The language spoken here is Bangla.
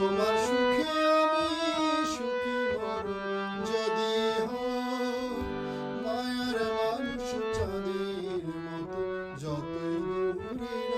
তোমার সুখে আমি সুখী যদি মায়ার মানুষ চাঁদের মতো যত দূরে